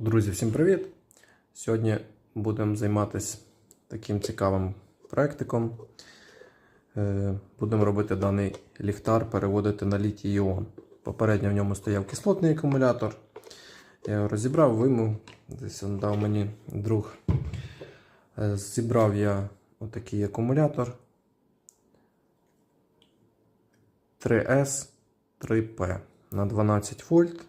Друзі, всім привіт! Сьогодні будемо займатися таким цікавим проектиком. Е, Будемо робити даний ліхтар, переводити на літій іон. Попередньо в ньому стояв кислотний акумулятор. Я його розібрав, вимив. Десь він дав мені друг. Е, Зібрав я отакий акумулятор 3S 3P на 12 вольт.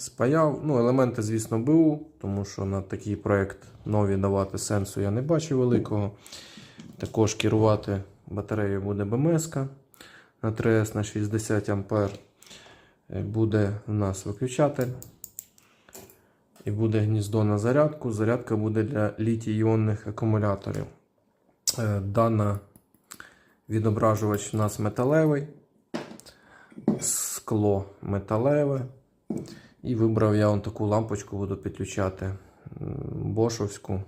Спаяв. Ну, елементи, звісно, БУ, тому що на такий проєкт нові давати сенсу я не бачу великого. Також керувати батареєю буде БМС на 3С на 60 А. Буде у нас виключатель. І буде гніздо на зарядку. Зарядка буде для літій-іонних акумуляторів. Е, Дана відображувач у нас металевий, скло металеве. І вибрав я он таку лампочку, буду підключати бошовську.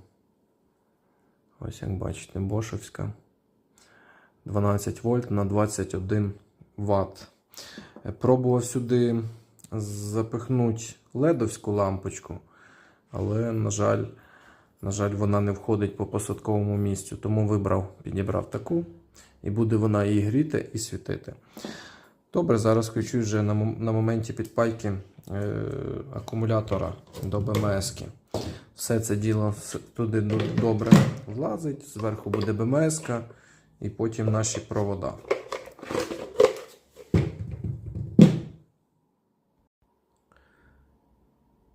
Ось як бачите, бошовська. 12 вольт на 21 Вт. Пробував сюди запихнути ледовську лампочку, але, на жаль, на жаль, вона не входить по посадковому місцю. Тому вибрав, підібрав таку, і буде вона і гріти, і світити. Добре, зараз включу вже на, на моменті підпайки е, акумулятора до БМС. -ки. Все це діло туди добре влазить, зверху буде БМС і потім наші провода.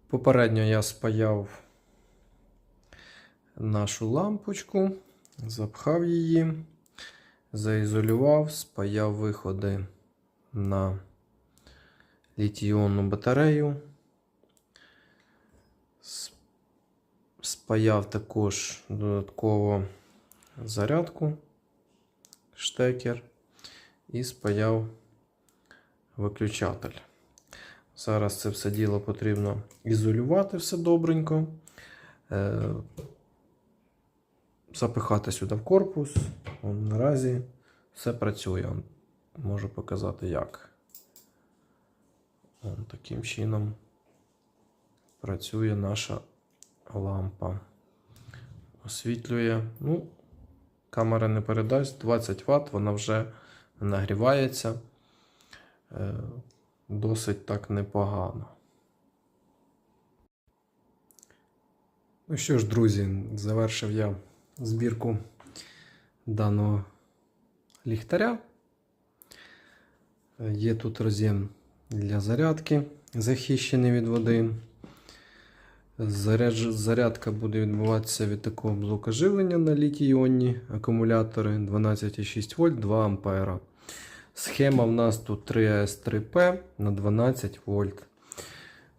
Попередньо я спаяв нашу лампочку, запхав її, заізолював, спаяв виходи на літій-іонну батарею. Спаяв також додатково зарядку, штекер і спаяв виключатель. Зараз це все діло потрібно ізолювати все добренько, е, запихати сюди в корпус. Наразі все працює. Можу показати як. Он таким чином працює наша лампа. Освітлює. Ну, камера не передасть 20 Вт, вона вже нагрівається. Е, Досить так непогано. Ну що ж, друзі, завершив я збірку даного ліхтаря. Є тут роз'єм для зарядки, захищений від води. Заряд- Зарядка буде відбуватися від такого блока живлення на літій-іонні акумулятори 12,6 вольт 2 ампера. Схема в нас тут 3S3P на 12 вольт.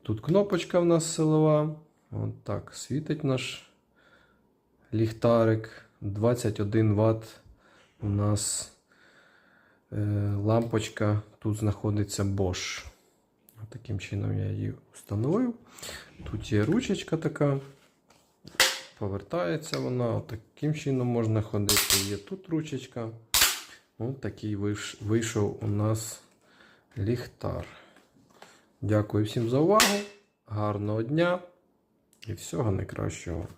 Тут кнопочка в нас силова. От так світить наш ліхтарик. 21 Вт у нас лампочка. Тут знаходиться Bosch. Таким чином я її встановив. Тут є ручечка така. Повертається вона. Таким чином можна ходити. Є тут ручечка. Ось такий вийшов у нас ліхтар. Дякую всім за увагу. Гарного дня і всього найкращого.